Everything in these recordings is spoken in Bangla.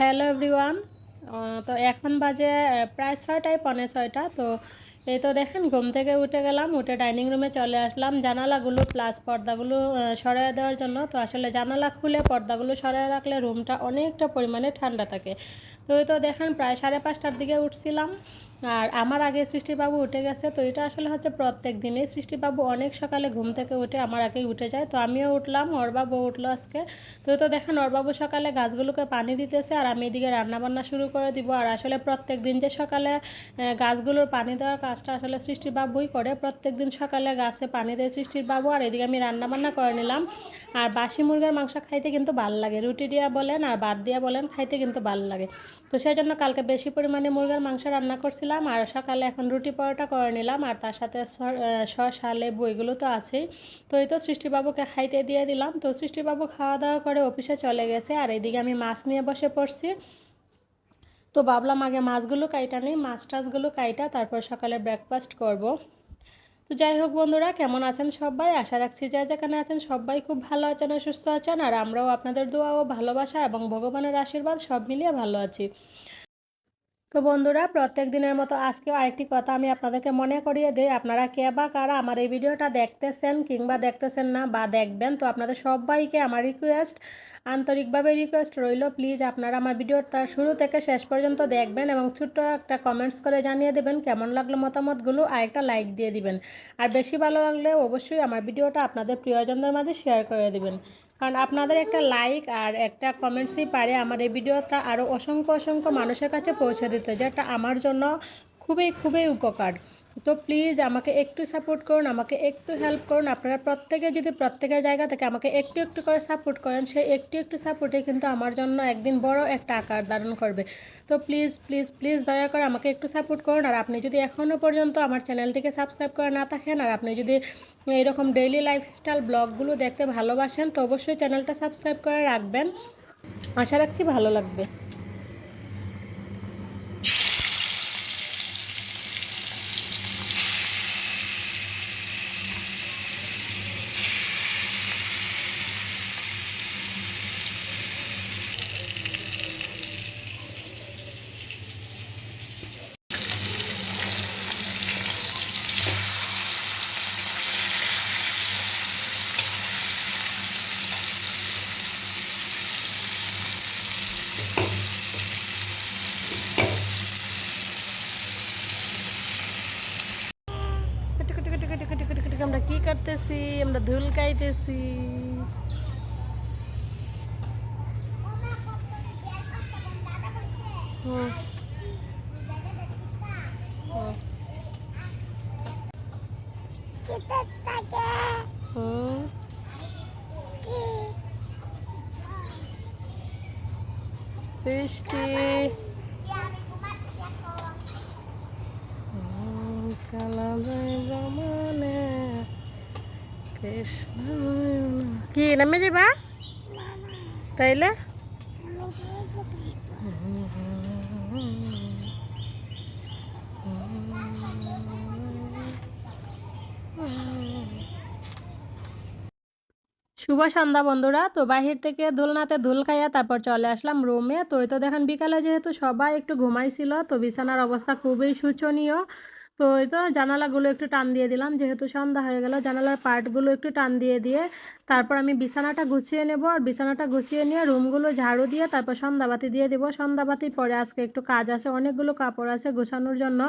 হ্যালো এভরিওয়ান তো এখন বাজে প্রায় ছয়টায়, পনে ছয়টা। তো এই তো দেখেন, ঘুম থেকে উঠে গেলাম, উঠে ডাইনিং রুমে চলে আসলাম। জানালাগুলো প্লাস পর্দাগুলো সরিয়ে দেওয়ার জন্য। তো আসলে জানালা খুলে পর্দাগুলো সরিয়ে রাখলে রুমটা অনেকটা পরিমাণে ঠান্ডা থাকে। তো এই তো দেখেন, প্রায় সাড়ে পাঁচটার দিকে উঠছিলাম। আর আমার আগে সৃষ্টিবাবু উঠে গেছে, তো এটা আসলে হচ্ছে প্রত্যেক দিনই। সৃষ্টিবাবু অনেক সকালে ঘুম থেকে উঠে আমার আগেই উঠে যায়, তো আমিও উঠলাম ওর বাবু উঠল আজকে। তো তো দেখেন ওর বাবু সকালে গাছগুলোকে পানি দিতেছে আর আমি এদিকে রান্নাবান্না শুরু করে দিব। আর আসলে প্রত্যেক দিন যে সকালে গাছগুলোর পানি দেওয়ার কাজটা আসলে সৃষ্টির বাবুই করে। প্রত্যেক দিন সকালে গাছে পানি দেয় সৃষ্টির বাবু আর এদিকে আমি রান্নাবান্না করে নিলাম। আর বাসি মুরগির মাংস খাইতে কিন্তু ভালো লাগে, রুটি দিয়া বলেন আর ভাত দিয়া বলেন, খাইতে কিন্তু ভালো লাগে। তো সেই জন্য কালকে বেশি পরিমাণে মুরগির মাংস রান্না করছিলাম। আর সকালে এখন রুটি পরোটা করে নিলাম আর তার সাথে স- আহ, বইগুলো তো আছেই। তো এই তো সৃষ্টিবাবুকে খাইতে দিয়ে দিলাম। তো সৃষ্টিবাবু খাওয়া দাওয়া করে অফিসে চলে গেছে আর এইদিকে আমি মাছ নিয়ে বসে পড়ছি। তো ভাবলাম আগে মাছগুলো কাইটা নিই মাছ টাছগুলো কাইটা তারপর সকালে ব্রেকফাস্ট করব। তো যাই হোক বন্ধুরা কেমন আছেন সবাই? আশা রাখছি যা যেখানে আছেন সবাই খুব ভালো আছেন আর সুস্থ আছেন। আর আমরাও আপনাদের দোয়া ও ভালোবাসা এবং ভগবানের আশীর্বাদ সব মিলিয়ে ভালো আছি। তো বন্ধুরা, প্রত্যেক দিনের মতো আজকেও আরেকটি কথা আমি আপনাদেরকে মনে করিয়ে দিই। আপনারা কে বা কারা আমার এই ভিডিওটা দেখতেছেন কিংবা দেখতেছেন না বা দেখবেন, তো আপনাদের সবাইকে আমার রিকোয়েস্ট আন্তরিকভাবে রিকোয়েস্ট রইল প্লিজ আপনারা আমার ভিডিওটা শুরু থেকে শেষ পর্যন্ত দেখবেন এবং ছোট্ট একটা কমেন্টস করে জানিয়ে দেবেন কেমন লাগল মতামতগুলো আর একটা লাইক দিয়ে দিবেন। আর বেশি ভালো লাগলে অবশ্যই আমার ভিডিওটা আপনাদের প্রিয়জনদের মাঝে শেয়ার করে দিবেন। কারণ আপনাদের একটা লাইক আর একটা কমেন্টসই পারে আমার এই ভিডিওটা আরও অসংখ্য অসংখ্য মানুষের কাছে পৌঁছে দিতে, যেটা আমার জন্য খুবই খুবই উপকার। তো প্লিজ আমাকে একটু সাপোর্ট করুন, আমাকে একটু হেল্প করুন। আপনারা প্রত্যেকে যদি প্রত্যেকের জায়গা থেকে আমাকে একটু একটু করে সাপোর্ট করেন সেই একটু একটু সাপোর্টে কিন্তু আমার জন্য একদিন বড় একটা আকার ধারণ করবে। তো প্লিজ প্লিজ প্লিজ দয়া করে আমাকে একটু সাপোর্ট করুন। আর আপনি যদি এখনও পর্যন্ত আমার চ্যানেলটিকে সাবস্ক্রাইব করে না থাকেন, আর আপনি যদি এরকম ডেইলি লাইফস্টাইল ব্লগগুলো দেখতে ভালোবাসেন, তো অবশ্যই চ্যানেলটা সাবস্ক্রাইব করে রাখবেন। আশা রাখছি ভালো লাগবে। আমরা কি করতেছি আমরা ধুল খাইতেছি সৃষ্টি। হুম, চলা যায় ভ্রমণে কি নামে যাবা তাইলে? শুভ সন্ধ্যা বন্ধুরা। তো বাহির থেকে দোলনাতে দোল খাইয়া তারপর চলে আসলাম রুমে। তো তো দেখেন বিকালে যেহেতু সবাই একটু ঘুমাইছিল, তো বিছানার অবস্থা খুবই শোচনীয়। তো এই তো জানালাগুলো একটু টান দিয়ে দিলাম। যেহেতু সন্ধ্যা হয়ে গেল, জানালার পার্টগুলো একটু টান দিয়ে দিয়ে তারপর আমি বিছানাটা গুছিয়ে নেব। আর বিছানাটা গুছিয়ে নিয়ে রুমগুলো ঝাড়ু দিয়ে তারপর সন্ধ্যাবাতি দিয়ে দেবো। সন্ধ্যাবাতির পরে আজকে একটু কাজ আছে, অনেকগুলো কাপড় আছে গোছানোর জন্য।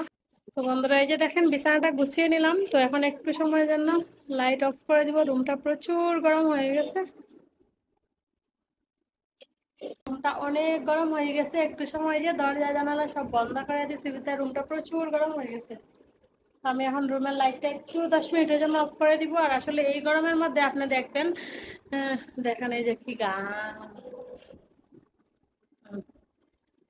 তো বন্ধুরা, এই যে দেখেন বিছানাটা গুছিয়ে নিলাম। তো এখন একটু সময়ের জন্য লাইট অফ করে দিব। রুমটা প্রচুর গরম হয়ে গেছে। রুমটা অনেক গরম হয়ে গেছে। একটু সময় যে দরজা জানালা সব বন্ধ করে দিয়েছি ভিতরে রুমটা প্রচুর গরম হয়ে গেছে। আমি এখন রুমের লাইটটা একটু দশ মিনিটের জন্য অফ করে দিব। আর আসলে এই গরমের মধ্যে আপনি দেখবেন দেখেন এই যে কি গান।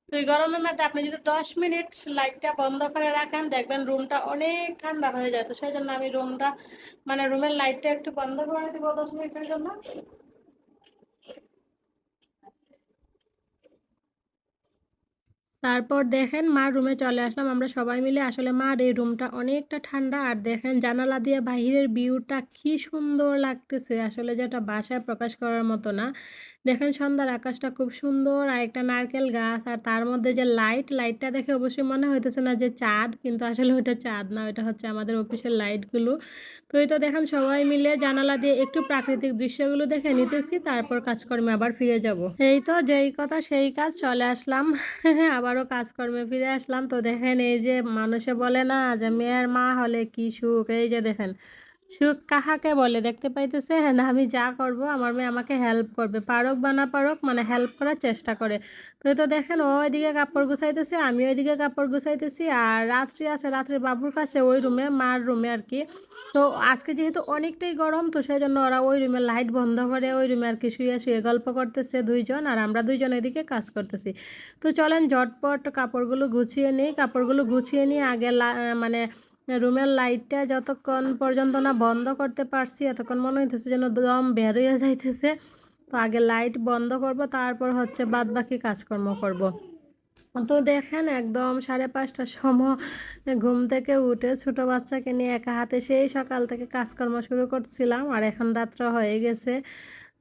তো এই গরমের মধ্যে আপনি যদি দশ মিনিট লাইটটা বন্ধ করে রাখেন, দেখবেন রুমটা অনেক ঠান্ডা হয়ে যায়। তো সেই জন্য আমি রুমটা মানে রুমের লাইটটা একটু বন্ধ করে দিব দশ মিনিটের জন্য। তারপর দেখেন মার রুমে চলে আসলাম, আমরা সবাই মিলে। আসলে মার এই রুমটা অনেকটা ঠান্ডা। আর দেখেন জানালা দিয়ে বাহিরের ভিউটা কি সুন্দর লাগতেছে। আসলে যেটা বাসায় প্রকাশ করার মতো না। দেখেন সন্ধ্যার আকাশটা খুব সুন্দর, আর একটা নারকেল গাছ, আর তার মধ্যে যে লাইট, লাইটটা দেখে অবশ্যই মনে হইতেছে না যে চাঁদ, কিন্তু আসলে ওইটা চাঁদ না, ওইটা হচ্ছে আমাদের অফিসের লাইটগুলো। তো এটা দেখেন সবাই মিলে জানালা দিয়ে একটু প্রাকৃতিক দৃশ্যগুলো দেখে নিতেছি, তারপর কাজকর্মে আবার ফিরে যাব। এই তো যেই কথা, সেই কাজ, চলে আসলাম। আবারও কাজকর্মে ফিরে আসলাম। তো দেখেন, এই যে মানুষে বলে না যে, মেয়ের মা হলে কি সুখ? এই যে দেখেন সুখ কাহাকে বলে? দেখতে পাইতেছে হ্যাঁ না, আমি যা করব, আমার মেয়ে আমাকে হেল্প করবে। পারক বা না পারক মানে হেল্প করার চেষ্টা করে। তো তো দেখেন, ও ওইদিকে কাপড় গুছাইতেছে, আমি ওইদিকে কাপড় গুছাইতেছি, আর রাত্রি আছে, রাত্রি বাবুর কাছে ওই রুমে, মার রুমে আর কি। তো, আজকে যেহেতু অনেকটাই গরম, তো সেই জন্য ওরা ওই রুমে লাইট বন্ধ করে ওই রুমে আর কি শুয়ে শুয়ে গল্প করতেছে দুইজন, আর আমরা দুইজন এদিকে কাজ করতেছি। তো চলেন, ঝটপট কাপড়গুলো গুছিয়ে নিই। কাপড়গুলো গুছিয়ে নিয়ে আগে মানে রুমের লাইটটা যতক্ষণ পর্যন্ত না বন্ধ করতে পারছি, এতক্ষণ মনে হইতেছে যেন দম বের হয়ে যাইতেছে তো আগে লাইট বন্ধ করব, তারপর হচ্ছে বাদ বাকি কাজকর্ম করব। তো দেখেন একদম সাড়ে পাঁচটার সময় ঘুম থেকে উঠে ছোট বাচ্চাকে নিয়ে একা হাতে সেই সকাল থেকে কাজকর্ম শুরু করছিলাম, আর এখন রাত্র হয়ে গেছে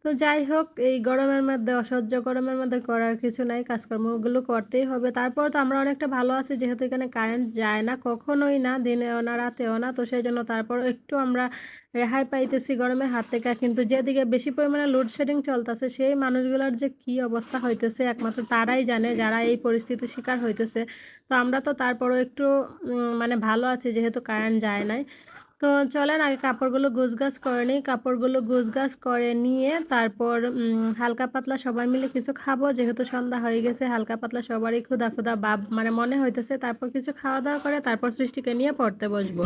তো যাই হোক, এই গরমের মধ্যে, অসহ্য গরমের মধ্যে করার কিছু নাই, কাজকর্মগুলো করতেই হবে। তারপর তো আমরা অনেকটা ভালো আছি, যেহেতু এখানে কারেন্ট যায় না, কখনোই না, দিনেও না, রাতেও না। তো সেই জন্য তারপর একটু আমরা রেহাই পাইতেছি গরমের হাত থেকে। কিন্তু যেদিকে বেশি পরিমাণে লোডশেডিং চলতেছে, সেই মানুষগুলোর যে কি অবস্থা হইতেছে, একমাত্র তারাই জানে, যারা এই পরিস্থিতির শিকার হইতেছে। তো আমরা তো তারপরও একটু মানে ভালো আছি, যেহেতু কারেন্ট যায় নাই। তো চলেন আগে কাপড়গুলো গুছগাছ করে নিই। কাপড়গুলো গুছগাছ করে নিয়ে তারপর হালকা পাতলা সবাই মিলে কিছু খাব। যেহেতু সন্ধ্যা হয়ে গেছে, হালকা পাতলা সবারই ক্ষুদা ক্ষুদা বাপ মানে মনে হইতেছে। তারপর কিছু খাওয়া দাওয়া করে তারপর সৃষ্টিকে নিয়ে পড়তে বসবো।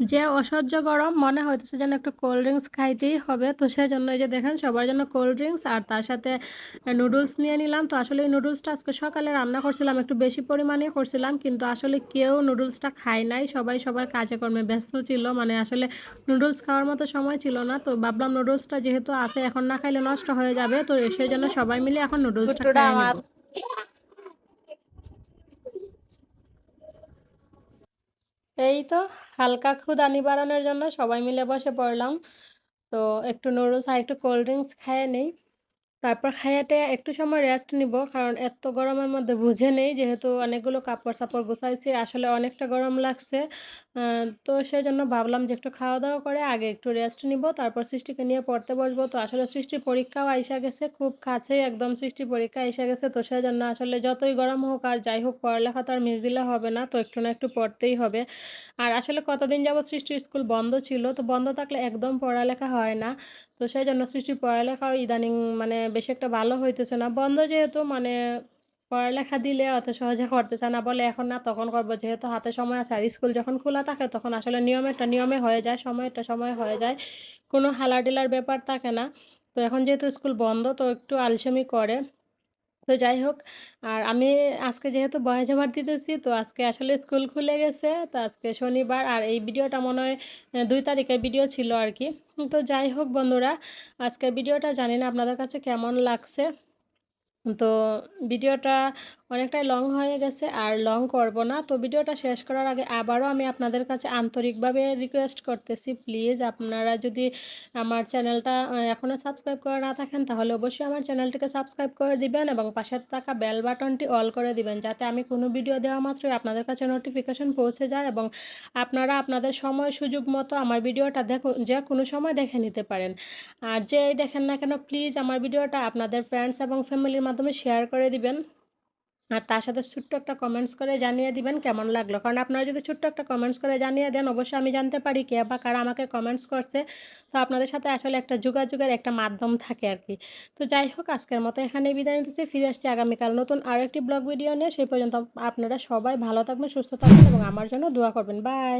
যে অসহ্য গরম মনে হইতেছে যেন একটু কোল্ড ড্রিঙ্কস খাইতেই হবে। তো সেই জন্য এই যে দেখেন সবার জন্য কোল্ড ড্রিঙ্কস আর তার সাথে নুডলস নিয়ে নিলাম। তো আসলে এই নুডলসটা আজকে সকালে রান্না করছিলাম একটু বেশি পরিমাণে করছিলাম। কিন্তু আসলে কেউ নুডলসটা খায় নাই। সবাই সবার কাজে কর্মে ব্যস্ত ছিল। মানে আসলে নুডলস খাওয়ার মতো সময় ছিল না। তো ভাবলাম নুডলসটা যেহেতু আছে এখন না খাইলে নষ্ট হয়ে যাবে। তো সেই জন্য সবাই মিলে এখন নুডলসটা খাই এই তো হালকা ক্ষুধা নিবারণের জন্য সবাই মিলে বসে পড়লাম। তো একটু নুডলস আর একটু কোল্ড ড্রিঙ্কস খেয়ে নেই। তারপর খাইয়াতে একটু সময় রেস্ট নিব। কারণ এত গরমের মধ্যে বুঝে নেই, যেহেতু অনেকগুলো কাপড় চাপড় গুছাইছি, আসলে অনেকটা গরম লাগছে। তো সেই জন্য ভাবলাম যে একটু খাওয়া দাওয়া করে আগে একটু রেস্ট নিব, তারপর সৃষ্টিকে নিয়ে পড়তে বসবো। তো আসলে সৃষ্টির পরীক্ষাও আইসা গেছে, খুব কাছেই একদম সৃষ্টির পরীক্ষা এসে গেছে। তো সেই জন্য আসলে যতই গরম হোক আর যাই হোক, পড়ালেখা তো আর মিস দিলে হবে না, তো একটু না একটু পড়তেই হবে। আর আসলে কতদিন যাবৎ সৃষ্টি স্কুল বন্ধ ছিল, তো বন্ধ থাকলে একদম পড়ালেখা হয় না। তো সেই জন্য সৃষ্টির পড়ালেখাও ইদানিং মানে বেশি একটা ভালো হইতেছে না। বন্ধ যেহেতু মানে পড়ালেখা দিলে অত সহজে করতেছে না বলে এখন না, তখন করব। যেহেতু হাতে সময় আছে আর স্কুল যখন খোলা থাকে, তখন আসলে নিয়মেরটা নিয়মে হয়ে যায় সময়টা সময় হয়ে যায়। কোনো হালাডিলার ব্যাপার থাকে না। তো এখন যেহেতু স্কুল বন্ধ, তো একটু আলসেমি করে। তো যাই হোক, আর আমি আজকে যেহেতু বয়ে জমার দিতেছি, তো আজকে আসলে স্কুল খুলে গেছে। তো আজকে শনিবার, আর এই ভিডিওটা মনে হয় দুই তারিখের ভিডিও ছিল আর কি। তো যাই হোক বন্ধুরা, আজকের ভিডিওটা জানি না আপনাদের কাছে কেমন লাগছে। তো ভিডিওটা অনেকটাই লং হয়ে গেছে আর লং করব না। তো ভিডিওটা শেষ করার আগে আবারও আমি আপনাদের কাছে আন্তরিকভাবে রিকোয়েস্ট করতেছি। প্লিজ আপনারা যদি আমার চ্যানেলটা এখনও সাবস্ক্রাইব করে না থাকেন, তাহলে অবশ্যই আমার চ্যানেলটিকে সাবস্ক্রাইব করে দিবেন এবং পাশের থাকা বেল বাটনটি অল করে দিবেন, যাতে আমি কোনো ভিডিও দেওয়া মাত্রই আপনাদের কাছে নোটিফিকেশন পৌঁছে যায় এবং আপনারা আপনাদের সময়, সুযোগ মতো আমার ভিডিওটা দেখুন যে কোনো সময় দেখে নিতে পারেন। আর যেই দেখেন না কেন প্লিজ আমার ভিডিওটা আপনাদের ফ্রেন্ডস এবং ফ্যামিলির মাধ্যমে শেয়ার করে দিবেন। আর তার সাথে ছোট্ট একটা কমেন্টস করে জানিয়ে দিবেন কেমন লাগল। কারণ আপনারা যদি ছোট্ট একটা কমেন্টস করে জানিয়ে দেন, অবশ্যই আমি জানতে পারি কে বা কারা আমাকে কমেন্টস করছে। তো আপনাদের সাথে আসলে একটা যোগাযোগের একটা মাধ্যম থাকে আর কি। তো যাই হোক, আজকের মতো এখানে বিদায় নিতেছি ফিরে আসছি আগামীকাল নতুন আরও একটি ব্লগ ভিডিও নিয়ে। সেই পর্যন্ত আপনারা সবাই ভালো থাকবেন, সুস্থ থাকবেন এবং আমার জন্য দোয়া করবেন। বাই